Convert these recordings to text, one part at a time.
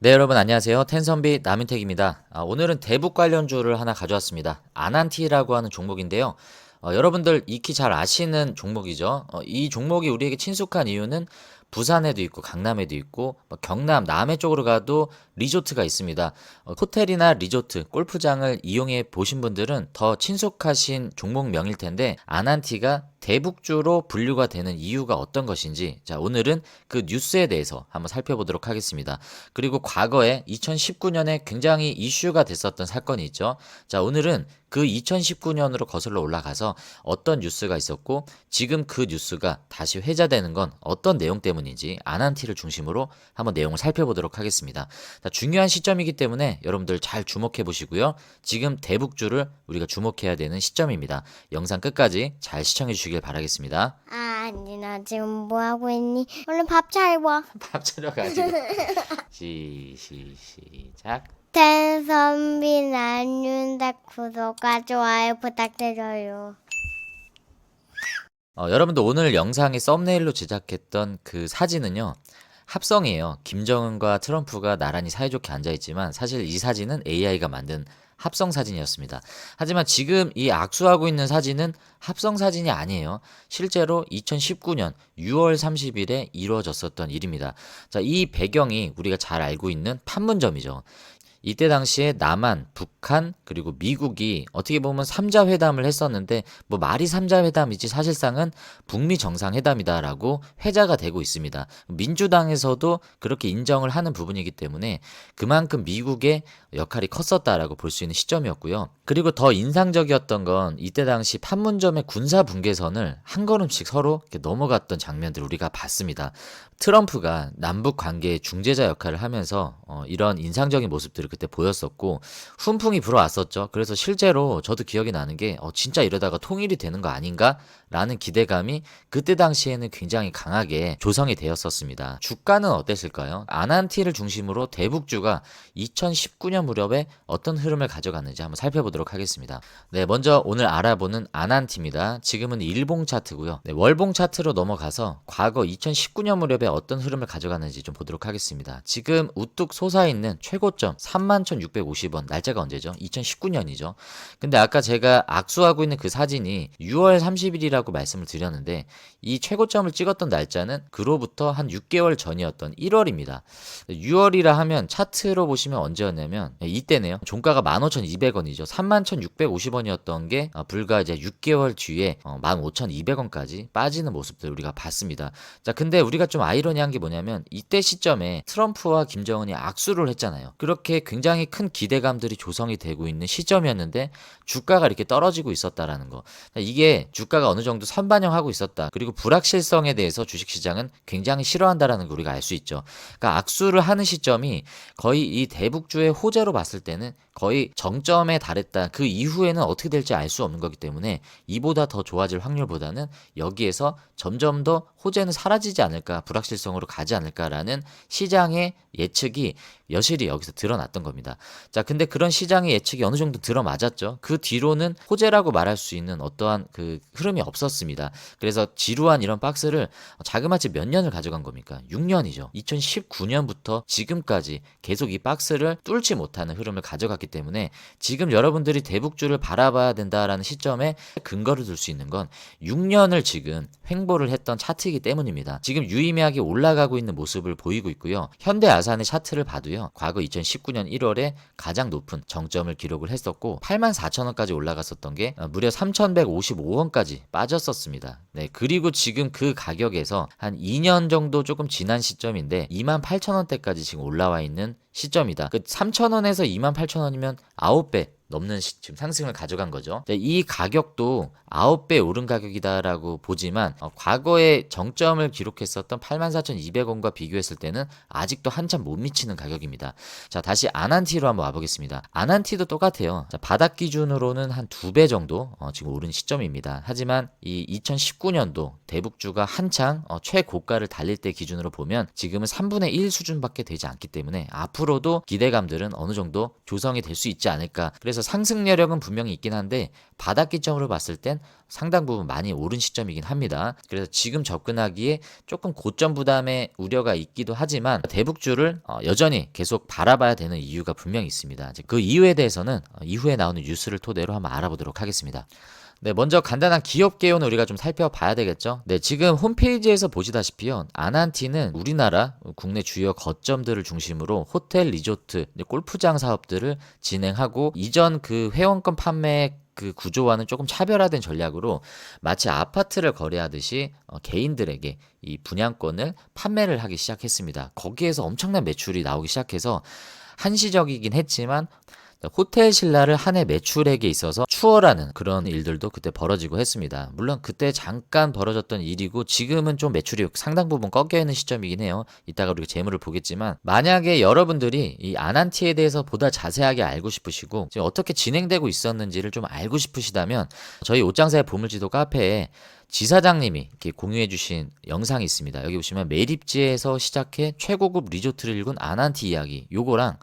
네, 여러분 안녕하세요. 텐선비 남인택입니다. 아, 오늘은 대북 관련주를 하나 가져왔습니다. 아난티라고 하는 종목인데요. 어, 여러분들 익히 잘 아시는 종목이죠. 어, 이 종목이 우리에게 친숙한 이유는 부산에도 있고 강남에도 있고 뭐 경남 남해 쪽으로 가도 리조트가 있습니다. 어, 호텔이나 리조트, 골프장을 이용해 보신 분들은 더 친숙하신 종목명일 텐데 아난티가 대북주로 분류가 되는 이유가 어떤 것인지 자 오늘은 그 뉴스에 대해서 한번 살펴보도록 하겠습니다. 그리고 과거에 2019년에 굉장히 이슈가 됐었던 사건이 있죠. 자 오늘은 그 2019년으로 거슬러 올라가서 어떤 뉴스가 있었고 지금 그 뉴스가 다시 회자되는 건 어떤 내용 때문인지 아난티를 중심으로 한번 내용을 살펴보도록 하겠습니다. 자, 중요한 시점이기 때문에 여러분들 잘 주목해 보시고요. 지금 대북주를 우리가 주목해야 되는 시점입니다. 영상 끝까지 잘 시청해 주시길 바라겠습니다. 아, 아니, 나 지금 뭐 하고 있니? 얼른 밥 차려와. 밥 차려가지고 시, 시, 시작. 텐선비 나윤다 구독과 좋아요 부탁드려요. 어, 여러분들 오늘 영상의 썸네일로 제작했던 그 사진은요. 합성이에요. 김정은과 트럼프가 나란히 사이좋게 앉아있지만 사실 이 사진은 AI가 만든 합성 사진이었습니다. 하지만 지금 이 악수하고 있는 사진은 합성 사진이 아니에요. 실제로 2019년 6월 30일에 이루어졌었던 일입니다. 자, 이 배경이 우리가 잘 알고 있는 판문점이죠. 이때 당시에 남한, 북한, 그리고 미국이 어떻게 보면 삼자회담을 했었는데 뭐 말이 삼자회담이지 사실상은 북미 정상회담이다라고 회자가 되고 있습니다. 민주당에서도 그렇게 인정을 하는 부분이기 때문에 그만큼 미국의 역할이 컸었다라고 볼 수 있는 시점이었고요. 그리고 더 인상적이었던 건 이때 당시 판문점의 군사 분계선을 한 걸음씩 서로 넘어갔던 장면들 우리가 봤습니다. 트럼프가 남북 관계의 중재자 역할을 하면서 어, 이런 인상적인 모습들을 그때 보였었고 훈풍이 불어왔었죠. 그래서 실제로 저도 기억이 나는 게 어, 진짜 이러다가 통일이 되는 거 아닌가라는 기대감이 그때 당시에는 굉장히 강하게 조성이 되었었습니다. 주가는 어땠을까요? 아난티를 중심으로 대북주가 2019년 무렵에 어떤 흐름을 가져갔는지 한번 살펴보도록 하겠습니다. 네, 먼저 오늘 알아보는 아난티입니다. 지금은 일봉 차트고요. 네, 월봉 차트로 넘어가서 과거 2019년 무렵에 어떤 흐름을 가져갔는지 좀 보도록 하겠습니다. 지금 우뚝 솟아있는 최고점 31,650원 날짜가 언제죠? 2019년이죠. 근데 아까 제가 악수하고 있는 그 사진이 6월 30일이라고 말씀을 드렸는데 이 최고점을 찍었던 날짜는 그로부터 한 6개월 전이었던 1월입니다. 6월이라 하면 차트로 보시면 언제였냐면 이때네요. 종가가 15,200원이죠. 31,650원이었던 게 어, 불과 이제 6개월 뒤에 어, 15,200원까지 빠지는 모습들 우리가 봤습니다. 자, 근데 우리가 좀 아이 러니한 게 뭐냐면 이때 시점에 트럼프와 김정은이 악수를 했잖아요. 그렇게 굉장히 큰 기대감들이 조성이 되고 있는 시점이었는데 주가가 이렇게 떨어지고 있었다라는 거. 자, 이게 주가가 어느 정도 선반영하고 있었다. 그리고 불확실성에 대해서 주식시장은 굉장히 싫어한다라는 걸 우리가 알 수 있죠. 그러니까 악수를 하는 시점이 거의 이 대북주의 호재로 봤을 때는 거의 정점에 달했다. 그 이후에는 어떻게 될지 알 수 없는 거기 때문에 이보다 더 좋아질 확률보다는 여기에서 점점 더 호재는 사라지지 않을까, 불확실성으로 가지 않을까라는 시장의 예측이 여실히 여기서 드러났던 겁니다. 자, 근데 그런 시장의 예측이 어느 정도 들어맞았죠. 그 뒤로는 호재라고 말할 수 있는 어떠한 그 흐름이 없었습니다. 그래서 지루한 이런 박스를 자그마치 몇 년을 가져간 겁니까? 6년이죠. 2019년부터 지금까지 계속 이 박스를 뚫지 못하는 흐름을 가져갔기 때문에 지금 여러분들이 대북주를 바라봐야 된다라는 시점에 근거를 둘 수 있는 건 6년을 지금 횡보를 했던 차트이기 때문입니다. 지금 유의미하게 올라가고 있는 모습을 보이고 있고요. 현대 아산의 차트를 봐도요. 과거 2019년 1월에 가장 높은 정점을 기록을 했었고 8만 4천 원까지 올라갔었던 게 어, 무려 3,155원까지 빠졌었습니다. 네, 그리고 지금 그 가격에서 한 2년 정도 조금 지난 시점인데 2만 8천 원대까지 지금 올라와 있는 시점이다. 그 3,000원에서 2만 8,000원이면 9배 넘는 시, 지금 상승을 가져간 거죠. 자, 이 가격도 9배 오른 가격이다라고 보지만 어, 과거에 정점을 기록했었던 84,200원과 비교했을 때는 아직도 한참 못 미치는 가격입니다. 자, 다시 아난티로 한번 와보겠습니다. 아난티도 똑같아요. 자, 바닥 기준으로는 한 두 배 정도 어, 지금 오른 시점입니다. 하지만 이 2019년도 대북주가 한창 어, 최고가를 달릴 때 기준으로 보면 지금은 3분의 1 수준밖에 되지 않기 때문에 앞으로도 기대감들은 어느 정도 조성이 될 수 있지 않을까. 그래서 그래서 상승 여력은 분명히 있긴 한데 바닥 기점으로 봤을 땐 상당 부분 많이 오른 시점이긴 합니다. 그래서 지금 접근하기에 조금 고점 부담의 우려가 있기도 하지만 대북주를 어, 여전히 계속 바라봐야 되는 이유가 분명히 있습니다. 그 이유에 대해서는 어, 이후에 나오는 뉴스를 토대로 한번 알아보도록 하겠습니다. 네, 먼저 간단한 기업 개요는 우리가 좀 살펴봐야 되겠죠. 네, 지금 홈페이지에서 보시다시피요. 아난티는 우리나라 국내 주요 거점들을 중심으로 호텔, 리조트, 골프장 사업들을 진행하고 이전 그 회원권 판매 그 구조와는 조금 차별화된 전략으로 마치 아파트를 거래하듯이 어, 개인들에게 이 분양권을 판매를 하기 시작했습니다. 거기에서 엄청난 매출이 나오기 시작해서 한시적이긴 했지만 호텔 신라를 한 해 매출액에 있어서 추월하는 그런 일들도 그때 벌어지고 했습니다. 물론 그때 잠깐 벌어졌던 일이고 지금은 좀 매출이 상당 부분 꺾여 있는 시점이긴 해요. 이따가 우리가 재물을 보겠지만 만약에 여러분들이 이 아난티에 대해서 보다 자세하게 알고 싶으시고 지금 어떻게 진행되고 있었는지를 좀 알고 싶으시다면 저희 옷장사의 보물지도 카페에 지사장님이 이렇게 공유해 주신 영상이 있습니다. 여기 보시면 매립지에서 시작해 최고급 리조트를 읽은 아난티 이야기 요거랑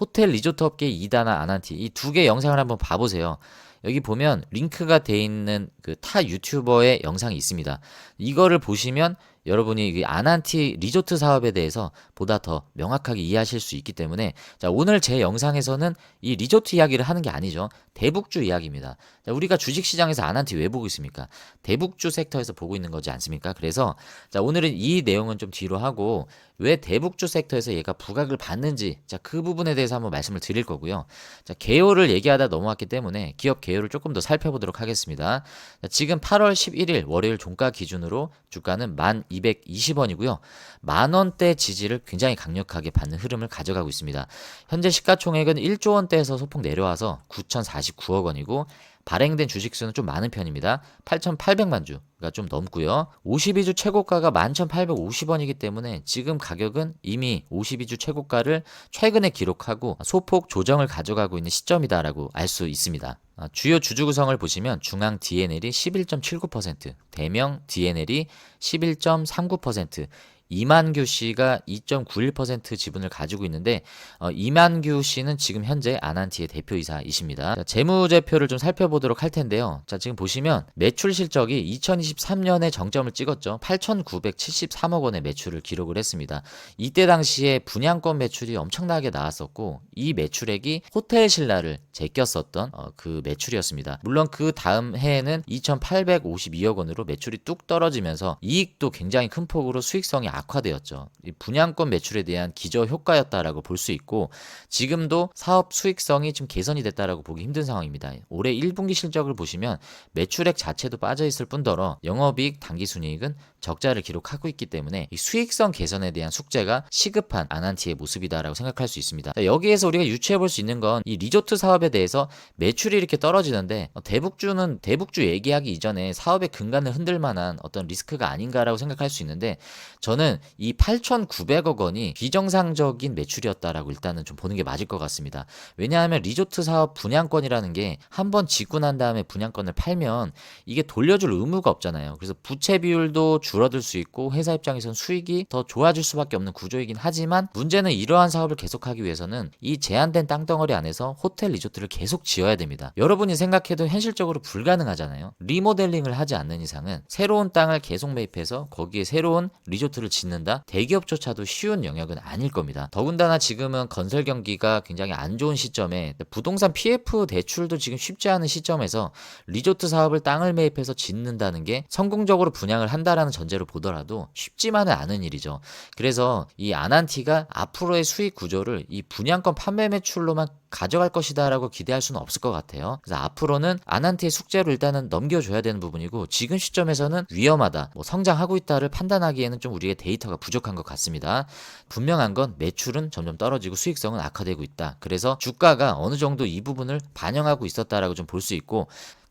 호텔 리조트 업계 2다나 아난티 이 두 개 영상을 한번 봐보세요. 여기 보면 링크가 돼 있는 그 타 유튜버의 영상이 있습니다. 이거를 보시면 여러분이 이 아난티 리조트 사업에 대해서 보다 더 명확하게 이해하실 수 있기 때문에 자 오늘 제 영상에서는 이 리조트 이야기를 하는 게 아니죠 대북주 이야기입니다. 자, 우리가 주식 시장에서 아난티 왜 보고 있습니까? 대북주 섹터에서 보고 있는 거지 않습니까? 그래서 자 오늘은 이 내용은 좀 뒤로 하고 왜 대북주 섹터에서 얘가 부각을 받는지 자 그 부분에 대해서 한번 말씀을 드릴 거고요. 자 개요를 얘기하다 넘어왔기 때문에 기업 개요를 조금 더 살펴보도록 하겠습니다. 자, 지금 8월 11일 월요일 종가 기준으로 주가는 1,220원이고요. 만 원대 지지를 굉장히 강력하게 받는 흐름을 가져가고 있습니다. 현재 시가총액은 1조 원대에서 소폭 내려와서 9,049억 원이고 발행된 주식 수는 좀 많은 편입니다. 8,800만 주가 좀 넘고요. 52주 최고가가 11,850원이기 때문에 지금 가격은 이미 52주 최고가를 최근에 기록하고 소폭 조정을 가져가고 있는 시점이다라고 알 수 있습니다. 아, 주요 주주 구성을 보시면 중앙 DNL이 11.79%, 대명 DNL이 11.39%, 이만규 씨가 2.91% 지분을 가지고 있는데 어, 이만규 씨는 지금 현재 아난티의 대표이사이십니다. 자, 재무제표를 좀 살펴보도록 할 텐데요. 자, 지금 보시면 매출 실적이 2023년에 정점을 찍었죠. 8,973억 원의 매출을 기록을 했습니다. 이때 당시에 분양권 매출이 엄청나게 나왔었고 이 매출액이 호텔 신라를 제꼈었던 어, 그 매출이었습니다. 물론 그 다음 해에는 2,852억 원으로 매출이 뚝 떨어지면서 이익도 굉장히 큰 폭으로 수익성이 악화되었죠. 이 분양권 매출에 대한 기저 효과였다라고 볼 수 있고 지금도 사업 수익성이 좀 개선이 됐다라고 보기 힘든 상황입니다. 올해 1분기 실적을 보시면 매출액 자체도 빠져 있을 뿐더러 영업이익, 당기순이익은 적자를 기록하고 있기 때문에 이 수익성 개선에 대한 숙제가 시급한 아난티의 모습이다라고 생각할 수 있습니다. 자, 여기에서 우리가 유추해 볼 수 있는 건 이 리조트 사업에 대해서 매출이 이렇게 떨어지는데 어, 대북주는 대북주 얘기하기 이전에 사업의 근간을 흔들 만한 어떤 리스크가 아닌가라고 생각할 수 있는데 저는 이 8,900억 원이 비정상적인 매출이었다라고 일단은 좀 보는 게 맞을 것 같습니다. 왜냐하면 리조트 사업 분양권이라는 게 한번 짓고 난 다음에 분양권을 팔면 이게 돌려줄 의무가 없잖아요. 그래서 부채 비율도 줄어들 수 있고 회사 입장에선 수익이 더 좋아질 수밖에 없는 구조이긴 하지만 문제는 이러한 사업을 계속하기 위해서는 이 제한된 땅덩어리 안에서 호텔 리조트를 계속 지어야 됩니다. 여러분이 생각해도 현실적으로 불가능하잖아요. 리모델링을 하지 않는 이상은 새로운 땅을 계속 매입해서 거기에 새로운 리조트를 짓는다? 대기업조차도 쉬운 영역은 아닐 겁니다. 더군다나 지금은 건설 경기가 굉장히 안 좋은 시점에 부동산 PF 대출도 지금 쉽지 않은 시점에서 리조트 사업을 땅을 매입해서 짓는다는 게 성공적으로 분양을 한다라는 전제로 보더라도 쉽지만은 않은 일이죠. 그래서 이 아난티가 앞으로의 수익 구조를 이 분양권 판매 매출로만 가져갈 것이다라고 기대할 수는 없을 것 같아요. 그래서 앞으로는 아난티의 숙제로 일단은 넘겨줘야 되는 부분이고 지금 시점에서는 위험하다, 뭐 성장하고 있다를 판단하기에는 좀 우리의 데이터가 부족한 것 같습니다. 분명한 건 매출은 점점 떨어지고 수익성은 악화되고 있다. 그래서 주가가 어느 정도 이 부분을 반영하고 있었다라고 좀 볼 수 있고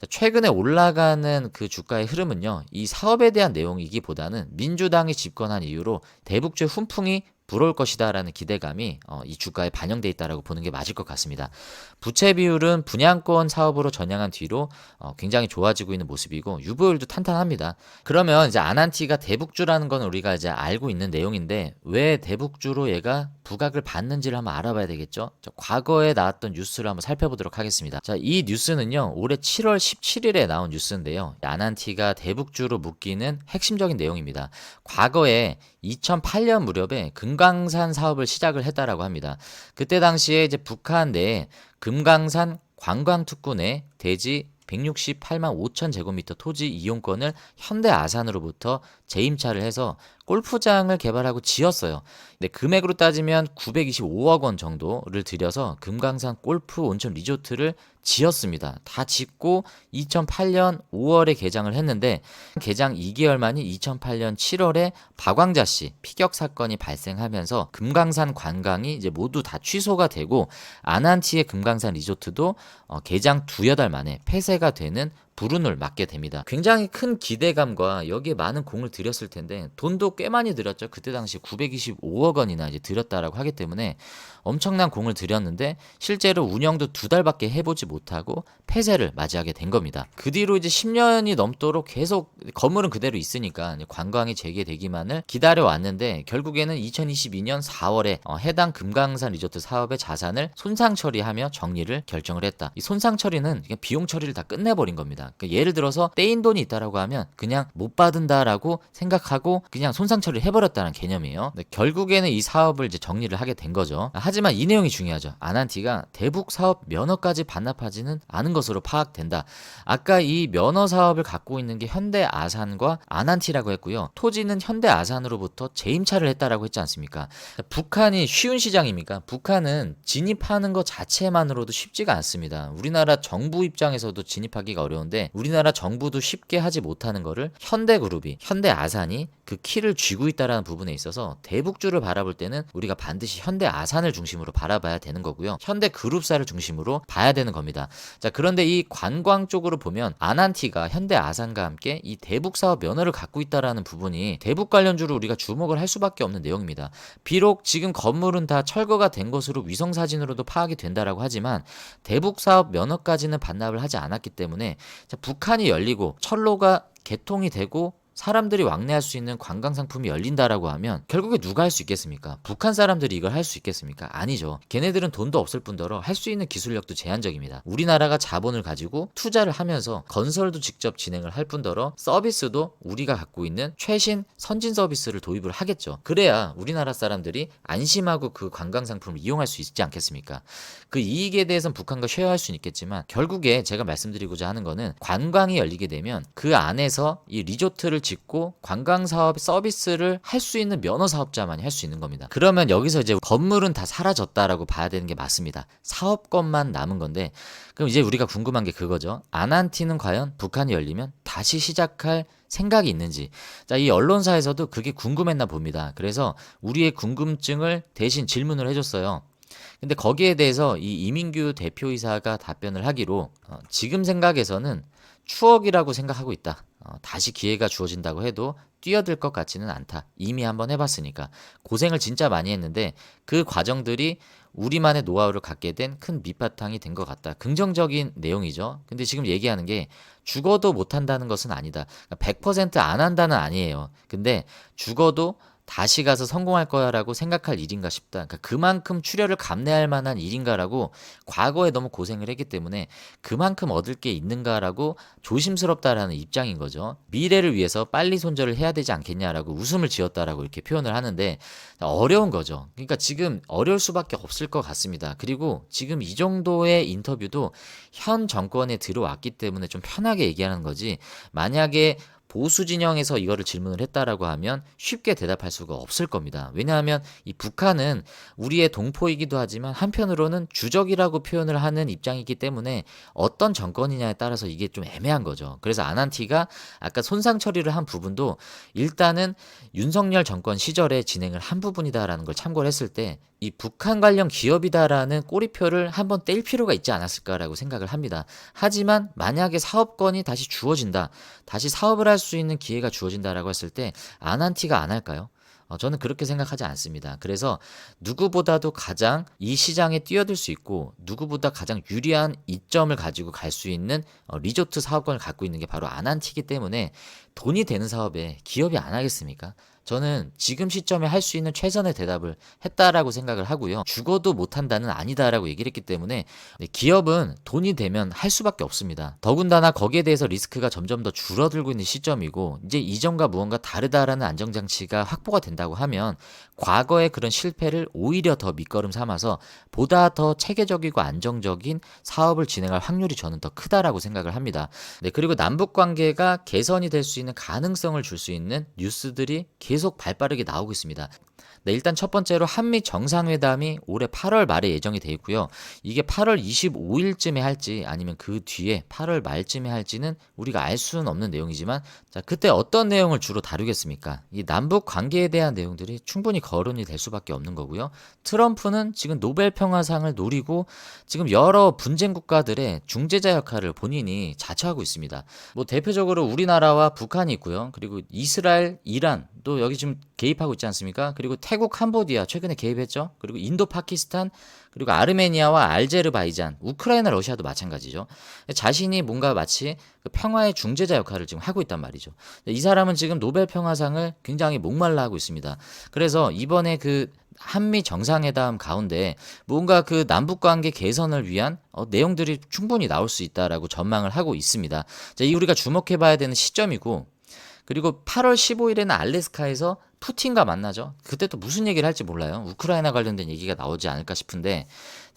최근에 올라가는 그 주가의 흐름은요, 이 사업에 대한 내용이기보다는 민주당이 집권한 이유로 대북주의 훈풍이 불어올 것이다라는 기대감이 어, 이 주가에 반영돼 있다라고 보는 게 맞을 것 같습니다. 부채 비율은 분양권 사업으로 전향한 뒤로 어, 굉장히 좋아지고 있는 모습이고 유보율도 탄탄합니다. 그러면 이제 아난티가 대북주라는 건 우리가 이제 알고 있는 내용인데 왜 대북주로 얘가 부각을 받는지를 한번 알아봐야 되겠죠. 자, 과거에 나왔던 뉴스를 한번 살펴보도록 하겠습니다. 자, 이 뉴스는요. 올해 7월 17일에 나온 뉴스인데요. 아난티가 대북주로 묶이는 핵심적인 내용입니다. 과거에 2008년 무렵에 금강산 사업을 시작을 했다라고 합니다. 그때 당시에 이제 북한 내에 금강산 관광특구 내 대지 168만 5천 제곱미터 토지 이용권을 현대 아산으로부터 재임차를 해서 골프장을 개발하고 지었어요. 근데 금액으로 따지면 925억 원 정도를 들여서 금강산 골프 온천 리조트를 지었습니다. 다 짓고 2008년 5월에 개장을 했는데 개장 2개월 만인 2008년 7월에 박광자 씨 피격 사건이 발생하면서 금강산 관광이 이제 모두 다 취소가 되고 아난티의 금강산 리조트도 어, 개장 두여 달 만에 폐쇄가 되는 불운을 맞게 됩니다. 굉장히 큰 기대감과 여기에 많은 공을 들였을 텐데 돈도 꽤 많이 들였죠. 그때 당시 925억 원이나 이제 들였다라고 하기 때문에 엄청난 공을 들였는데 실제로 운영도 두 달밖에 해보지 못하고 폐쇄를 맞이하게 된 겁니다. 그 뒤로 이제 10년이 넘도록 계속 건물은 그대로 있으니까 관광이 재개되기만을 기다려 왔는데 결국에는 2022년 4월에 어, 해당 금강산 리조트 사업의 자산을 손상 처리하며 정리를 결정을 했다. 이 손상 처리는 비용 처리를 다 끝내버린 겁니다. 그러니까 예를 들어서 떼인 돈이 있다라고 하면 그냥 못 받은다라고 생각하고 그냥 손상 처리를 해버렸다는 개념이에요. 결국에는 이 사업을 이제 정리를 하게 된 거죠. 하지만 이 내용이 중요하죠. 아난티가 대북 사업 면허까지 반납하지는 않은 것으로 파악된다. 아까 이 면허 사업을 갖고 있는 게 현대 아산과 아난티라고 했고요. 토지는 현대 아산으로부터 재임차를 했다라고 했지 않습니까? 북한이 쉬운 시장입니까? 북한은 진입하는 것 자체만으로도 쉽지가 않습니다. 우리나라 정부 입장에서도 진입하기가 어려운데 우리나라 정부도 쉽게 하지 못하는 거를 현대그룹이 현대 아산이 그 키를 쥐고 있다라는 부분에 있어서 대북주를 바라볼 때는 우리가 반드시 현대 아산을 중심으로 바라봐야 되는 거고요. 현대 그룹사를 중심으로 봐야 되는 겁니다. 자, 그런데 이 관광 쪽으로 보면 아난티가 현대 아산과 함께 이 대북 사업 면허를 갖고 있다라는 부분이 대북 관련주로 우리가 주목을 할 수밖에 없는 내용입니다. 비록 지금 건물은 다 철거가 된 것으로 위성 사진으로도 파악이 된다라고 하지만 대북 사업 면허까지는 반납을 하지 않았기 때문에 자, 북한이 열리고 철로가 개통이 되고 사람들이 왕래할 수 있는 관광 상품이 열린다라고 하면 결국에 누가 할 수 있겠습니까? 북한 사람들이 이걸 할 수 있겠습니까? 아니죠. 걔네들은 돈도 없을 뿐더러 할 수 있는 기술력도 제한적입니다. 우리나라가 자본을 가지고 투자를 하면서 건설도 직접 진행을 할 뿐더러 서비스도 우리가 갖고 있는 최신 선진 서비스를 도입을 하겠죠. 그래야 우리나라 사람들이 안심하고 그 관광 상품을 이용할 수 있지 않겠습니까? 그 이익에 대해서는 북한과 쉐어할 수는 있겠지만 결국에 제가 말씀드리고자 하는 거는 관광이 열리게 되면 그 안에서 이 리조트를 짓고 관광 사업 서비스를 할 수 있는 면허 사업자만이 할 수 있는 겁니다. 그러면 여기서 이제 건물은 다 사라졌다라고 봐야 되는 게 맞습니다. 사업권만 남은 건데 그럼 이제 우리가 궁금한 게 그거죠. 아난티는 과연 북한이 열리면 다시 시작할 생각이 있는지. 자, 이 언론사에서도 그게 궁금했나 봅니다. 그래서 우리의 궁금증을 대신 질문을 해줬어요. 근데 거기에 대해서 이 이민규 대표이사가 답변을 하기로 어, 지금 생각에서는 추억이라고 생각하고 있다. 어, 다시 기회가 주어진다고 해도 뛰어들 것 같지는 않다. 이미 한번 해봤으니까 고생을 진짜 많이 했는데 그 과정들이 우리만의 노하우를 갖게 된 큰 밑바탕이 된 것 같다. 긍정적인 내용이죠. 근데 지금 얘기하는 게 죽어도 못한다는 것은 아니다. 100%안 한다는 아니에요. 근데 죽어도 다시 가서 성공할 거야라고 생각할 일인가 싶다. 그러니까 그만큼 출혈을 감내할 만한 일인가라고 과거에 너무 고생을 했기 때문에 그만큼 얻을 게 있는가라고 조심스럽다라는 입장인 거죠. 미래를 위해서 빨리 손절을 해야 되지 않겠냐라고 웃음을 지었다라고 이렇게 표현을 하는데 어려운 거죠. 그러니까 지금 어려울 수밖에 없을 것 같습니다. 그리고 지금 이 정도의 인터뷰도 현 정권에 들어왔기 때문에 좀 편하게 얘기하는 거지. 만약에 보수 진영에서 이거를 질문을 했다라고 하면 쉽게 대답할 수가 없을 겁니다. 왜냐하면 이 북한은 우리의 동포이기도 하지만 한편으로는 주적이라고 표현을 하는 입장이기 때문에 어떤 정권이냐에 따라서 이게 좀 애매한 거죠. 그래서 아난티가 아까 손상 처리를 한 부분도 일단은 윤석열 정권 시절에 진행을 한 부분이다라는 걸 참고를 했을 때 이 북한 관련 기업이다라는 꼬리표를 한번 뗄 필요가 있지 않았을까라고 생각을 합니다. 하지만 만약에 사업권이 다시 주어진다, 다시 사업을 할수 있는 기회가 주어진다라고 했을 때 아난티가 안 할까요? 어, 저는 그렇게 생각하지 않습니다. 그래서 누구보다도 가장 이 시장에 뛰어들 수 있고 누구보다 가장 유리한 이점을 가지고 갈 수 있는 어, 리조트 사업권을 갖고 있는 게 바로 아난티기 때문에 돈이 되는 사업에 기업이 안 하겠습니까? 저는 지금 시점에 할 수 있는 최선의 대답을 했다라고 생각을 하고요. 죽어도 못한다는 아니다라고 얘기를 했기 때문에 네, 기업은 돈이 되면 할 수밖에 없습니다. 더군다나 거기에 대해서 리스크가 점점 더 줄어들고 있는 시점이고 이제 이전과 무언가 다르다라는 안정장치가 확보가 된다고 하면 과거의 그런 실패를 오히려 더 밑거름 삼아서 보다 더 체계적이고 안정적인 사업을 진행할 확률이 저는 더 크다라고 생각을 합니다. 네, 그리고 남북 관계가 개선이 될 수 있는 가능성을 줄 수 있는 뉴스들이 계속 발빠르게 나오고 있습니다. 네, 일단 첫 번째로 한미 정상회담이 올해 8월 말에 예정이 돼 있고요. 이게 8월 25일쯤에 할지 아니면 그 뒤에 8월 말쯤에 할지는 우리가 알 수는 없는 내용이지만 자, 그때 어떤 내용을 주로 다루겠습니까? 이 남북 관계에 대한 내용들이 충분히 거론이 될 수밖에 없는 거고요. 트럼프는 지금 노벨 평화상을 노리고 지금 여러 분쟁 국가들의 중재자 역할을 본인이 자처하고 있습니다. 뭐 대표적으로 우리나라와 북한이 있고요. 그리고 이스라엘, 이란 또 여기 지금 개입하고 있지 않습니까? 그리고 태국, 캄보디아 최근에 개입했죠. 그리고 인도, 파키스탄, 그리고 아르메니아와 알제르바이잔, 우크라이나, 러시아도 마찬가지죠. 자신이 뭔가 마치 그 평화의 중재자 역할을 지금 하고 있단 말이죠. 이 사람은 지금 노벨 평화상을 굉장히 목말라 하고 있습니다. 그래서 이번에 그 한미 정상회담 가운데 뭔가 그 남북 관계 개선을 위한 어, 내용들이 충분히 나올 수 있다라고 전망을 하고 있습니다. 자, 이 우리가 주목해 봐야 되는 시점이고 그리고 8월 15일에는 알래스카에서 푸틴과 만나죠. 그때 또 무슨 얘기를 할지 몰라요. 우크라이나 관련된 얘기가 나오지 않을까 싶은데,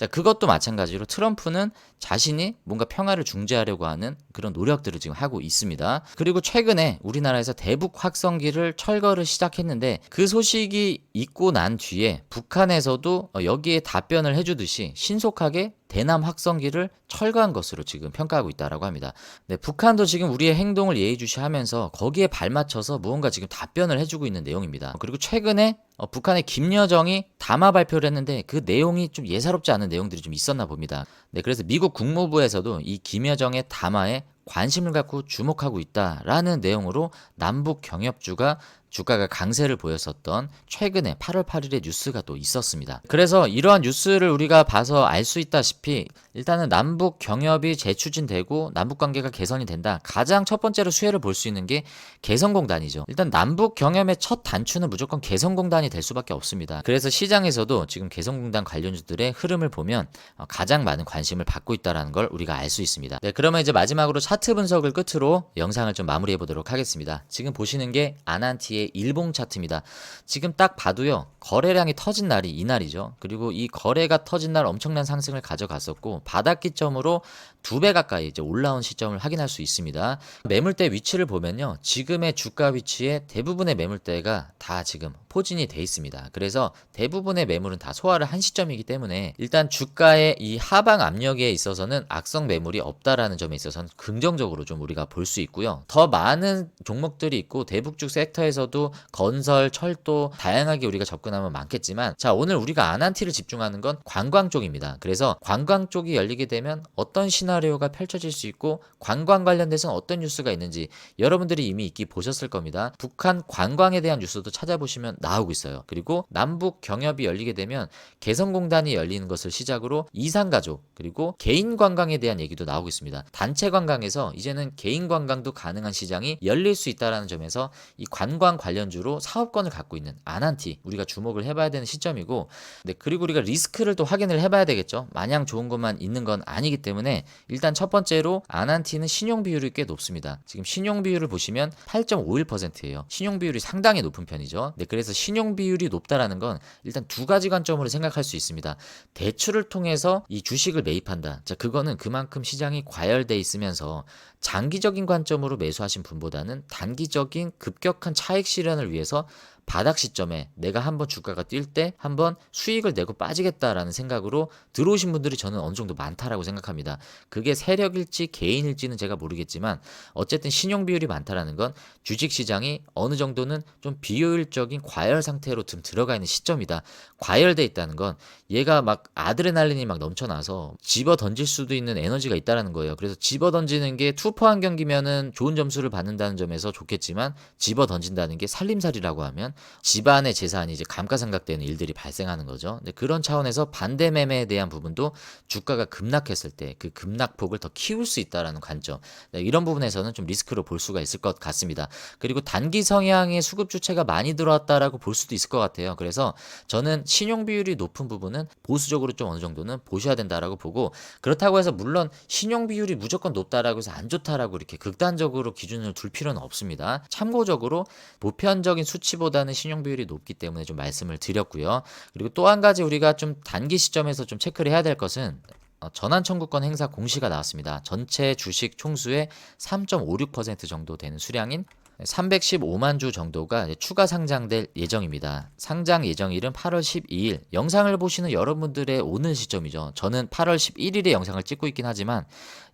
자, 그것도 마찬가지로 트럼프는 자신이 뭔가 평화를 중재하려고 하는 그런 노력들을 지금 하고 있습니다. 그리고 최근에 우리나라에서 대북 확성기를 철거를 시작했는데 그 소식이 있고 난 뒤에 북한에서도 어, 여기에 답변을 해주듯이 신속하게 대남 확성기를 철거한 것으로 지금 평가하고 있다라고 합니다. 네, 북한도 지금 우리의 행동을 예의주시하면서 거기에 발맞춰서 무언가 지금 답변을 해주고 있는 내용입니다. 그리고 최근에 어, 북한의 김여정이 담화 발표를 했는데 그 내용이 좀 예사롭지 않은 내용들이 좀 있었나 봅니다. 네, 그래서 미국 국무부에서도 이 김여정의 담화에 관심을 갖고 주목하고 있다라는 내용으로 남북 경협주가 주가가 강세를 보였었던 최근에 8월 8일의 뉴스가 또 있었습니다. 그래서 이러한 뉴스를 우리가 봐서 알 수 있다시피 일단은 남북 경협이 재추진되고 남북 관계가 개선이 된다. 가장 첫 번째로 수혜를 볼 수 있는 게 개성공단이죠. 일단 남북 경협의 첫 단추는 무조건 개성공단이 될 수밖에 없습니다. 그래서 시장에서도 지금 개성공단 관련주들의 흐름을 보면 어, 가장 많은 관심을 받고 있다는 걸 우리가 알 수 있습니다. 네, 그러면 이제 마지막으로 차트 분석을 끝으로 영상을 좀 마무리해 보도록 하겠습니다. 지금 보시는 게 아난티의 일봉 차트입니다. 지금 딱 봐도요. 거래량이 터진 날이 이날이죠. 그리고 이 거래가 터진 날 엄청난 상승을 가져갔었고 바닥 기점으로 두 배 가까이 이제 올라온 시점을 확인할 수 있습니다. 매물대 위치를 보면요. 지금의 주가 위치에 대부분의 매물대가 다 지금 포진이 돼 있습니다. 그래서 대부분의 매물은 다 소화를 한 시점이기 때문에 일단 주가의 이 하방 압력에 있어서는 악성 매물이 없다라는 점에 있어서는 긍정적으로 좀 우리가 볼 수 있고요. 더 많은 종목들이 있고 대북쪽 섹터에서도 건설, 철도 다양하게 우리가 접근하면 많겠지만 자 오늘 우리가 아난티를 집중하는 건 관광 쪽입니다. 그래서 관광 쪽이 열리게 되면 어떤 시나리오가 펼쳐질 수 있고 관광 관련돼서는 어떤 뉴스가 있는지 여러분들이 이미 있기 보셨을 겁니다. 북한 관광에 대한 뉴스도 찾아보시면 나오고 있어요. 그리고 남북 경협이 열리게 되면 개성공단이 열리는 것을 시작으로 이산가족 그리고 개인 관광에 대한 얘기도 나오고 있습니다. 단체 관광에서 이제는 개인 관광도 가능한 시장이 열릴 수 있다라는 점에서 이 관광 관련주로 사업권을 갖고 있는 아난티 우리가 주목을 해봐야 되는 시점이고 네, 그리고 우리가 리스크를 또 확인을 해봐야 되겠죠. 마냥 좋은 것만 있는 건 아니기 때문에 일단 첫 번째로 아난티는 신용 비율이 꽤 높습니다. 지금 신용 비율을 보시면 8.51%예요. 신용 비율이 상당히 높은 편이죠. 네, 그래서 신용 비율이 높다라는 건 일단 두 가지 관점으로 생각할 수 있습니다. 대출을 통해서 이 주식을 매입한다. 자, 그거는 그만큼 시장이 과열돼 있으면서 장기적인 관점으로 매수하신 분보다는 단기적인 급격한 차익 실현을 위해서 바닥 시점에 내가 한번 주가가 뛸 때 한번 수익을 내고 빠지겠다라는 생각으로 들어오신 분들이 저는 어느 정도 많다라고 생각합니다. 그게 세력일지 개인일지는 제가 모르겠지만 어쨌든 신용 비율이 많다라는 건 주식 시장이 어느 정도는 좀 비효율적인 과열 상태로 좀 들어가 있는 시점이다. 과열돼 있다는 건 얘가 막 아드레날린이 막 넘쳐나서 집어 던질 수도 있는 에너지가 있다라는 거예요. 그래서 집어 던지는 게 투포한 경기면은 좋은 점수를 받는다는 점에서 좋겠지만 집어 던진다는 게 살림살이라고 하면 집안의 재산이 이제 감가상각되는 일들이 발생하는 거죠. 근데 그런 차원에서 반대 매매에 대한 부분도 주가가 급락했을 때 그 급락폭을 더 키울 수 있다라는 관점. 네, 이런 부분에서는 좀 리스크로 볼 수가 있을 것 같습니다. 그리고 단기 성향의 수급 주체가 많이 들어왔다라고 볼 수도 있을 것 같아요. 그래서 저는 신용 비율이 높은 부분은 보수적으로 좀 어느 정도는 보셔야 된다라고 보고 그렇다고 해서 물론 신용 비율이 무조건 높다라고 해서 안 좋다라고 이렇게 극단적으로 기준을 둘 필요는 없습니다. 참고적으로 보편적인 수치보다 는 신용 비율이 높기 때문에 좀 말씀을 드렸고요. 그리고 또 한 가지 우리가 좀 단기 시점에서 좀 체크를 해야 될 것은 어, 전환 청구권 행사 공시가 나왔습니다. 전체 주식 총수의 3.56% 정도 되는 수량인 315만 주 정도가 추가 상장될 예정입니다. 상장 예정일은 8월 12일. 영상을 보시는 여러분들의 오늘 시점이죠. 저는 8월 11일에 영상을 찍고 있긴 하지만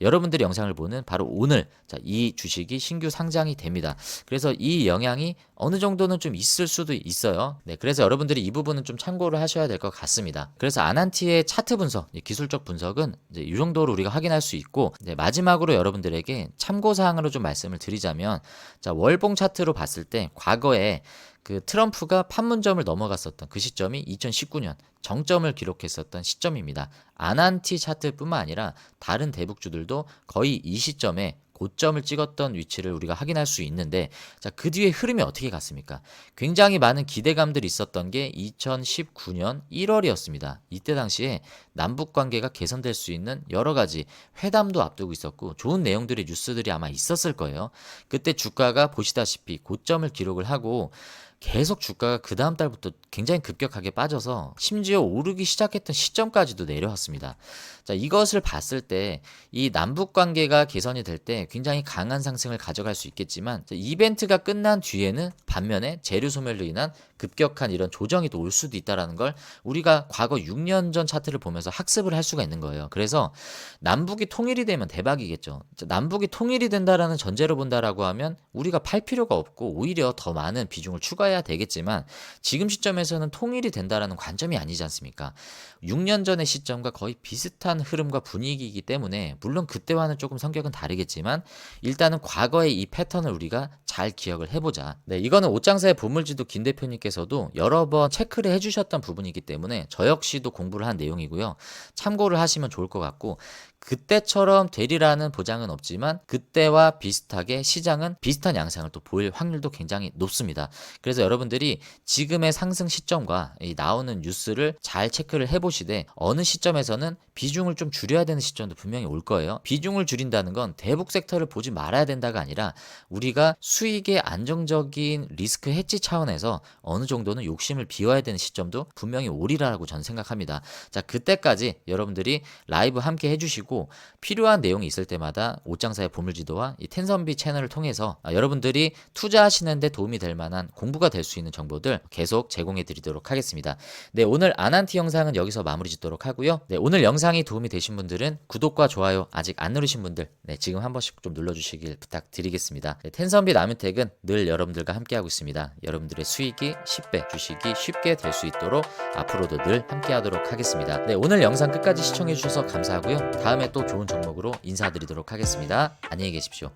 여러분들이 영상을 보는 바로 오늘 자, 이 주식이 신규 상장이 됩니다. 그래서 이 영향이 어느 정도는 좀 있을 수도 있어요. 네, 그래서 여러분들이 이 부분은 좀 참고를 하셔야 될 것 같습니다. 그래서 아난티의 차트 분석, 이 기술적 분석은 이제 이 정도로 우리가 확인할 수 있고 이제 마지막으로 여러분들에게 참고 사항으로 좀 말씀을 드리자면 자, 월봉 차트로 봤을 때 과거에 그 트럼프가 판문점을 넘어갔었던 그 시점이 2019년 정점을 기록했었던 시점입니다. 아난티 차트뿐만 아니라 다른 대북주들도 거의 이 시점에 고점을 찍었던 위치를 우리가 확인할 수 있는데 자, 그 뒤에 흐름이 어떻게 갔습니까? 굉장히 많은 기대감들이 있었던 게 2019년 1월이었습니다. 이때 당시에 남북 관계가 개선될 수 있는 여러 가지 회담도 앞두고 있었고 좋은 내용들의 뉴스들이 아마 있었을 거예요. 그때 주가가 보시다시피 고점을 기록을 하고 계속 주가가 그 다음 달부터 굉장히 급격하게 빠져서 심지어 오르기 시작했던 시점까지도 내려왔습니다. 자, 이것을 봤을 때 이 남북 관계가 개선이 될 때 굉장히 강한 상승을 가져갈 수 있겠지만 자, 이벤트가 끝난 뒤에는 반면에 재료 소멸로 인한 급격한 이런 조정이 또 올 수도 있다라는 걸 우리가 과거 6년 전 차트를 보면서 학습을 할 수가 있는 거예요. 그래서 남북이 통일이 되면 대박이겠죠. 자, 남북이 통일이 된다라는 전제로 본다라고 하면 우리가 팔 필요가 없고 오히려 더 많은 비중을 추가해야 되겠지만 지금 시점에서는 통일이 된다라는 관점이 아니지 않습니까? 6년 전의 시점과 거의 비슷한 흐름과 분위기이기 때문에 물론 그때와는 조금 성격은 다르겠지만 일단은 과거의 이 패턴을 우리가 잘 기억을 해보자. 네, 이거는 옷장사의 보물지도 김 대표님께서도 여러 번 체크를 해주셨던 부분이기 때문에 저 역시도 공부를 한 내용이고요. 참고를 하시면 좋을 것 같고 그때처럼 되리라는 보장은 없지만 그때와 비슷하게 시장은 비슷한 양상을 또 보일 확률도 굉장히 높습니다. 그래서 여러분들이 지금의 상승 시점과 이 나오는 뉴스를 잘 체크를 해보시되 어느 시점에서는 비중을 좀 줄여야 되는 시점도 분명히 올 거예요. 비중을 줄인다는 건 대북 섹터를 보지 말아야 된다가 아니라 우리가 수익 의 안정적인 리스크 해지 차원에서 어느 정도는 욕심을 비워야 되는 시점도 분명히 오리라고 저는 생각합니다. 자, 그때까지 여러분들이 라이브 함께 해주시고 필요한 내용이 있을 때마다 옷장사의 보물지도와 이 텐선비 채널을 통해서 아, 여러분들이 투자하시는데 도움이 될 만한 공부가 될 수 있는 정보들 계속 제공해 드리도록 하겠습니다. 네, 오늘 아난티 영상은 여기서 마무리 짓도록 하고요. 네, 오늘 영상이 도움이 되신 분들은 구독과 좋아요 아직 안 누르신 분들 네, 지금 한 번씩 좀 눌러주시길 부탁드리겠습니다. 네, 텐선비 나 무택은 늘 여러분들과 함께하고 있습니다. 여러분들의 수익이 10배, 주식이 쉽게 될 수 있도록 앞으로도 늘 함께하도록 하겠습니다. 네, 오늘 영상 끝까지 시청해 주셔서 감사하고요. 다음에 또 좋은 종목으로 인사드리도록 하겠습니다. 안녕히 계십시오.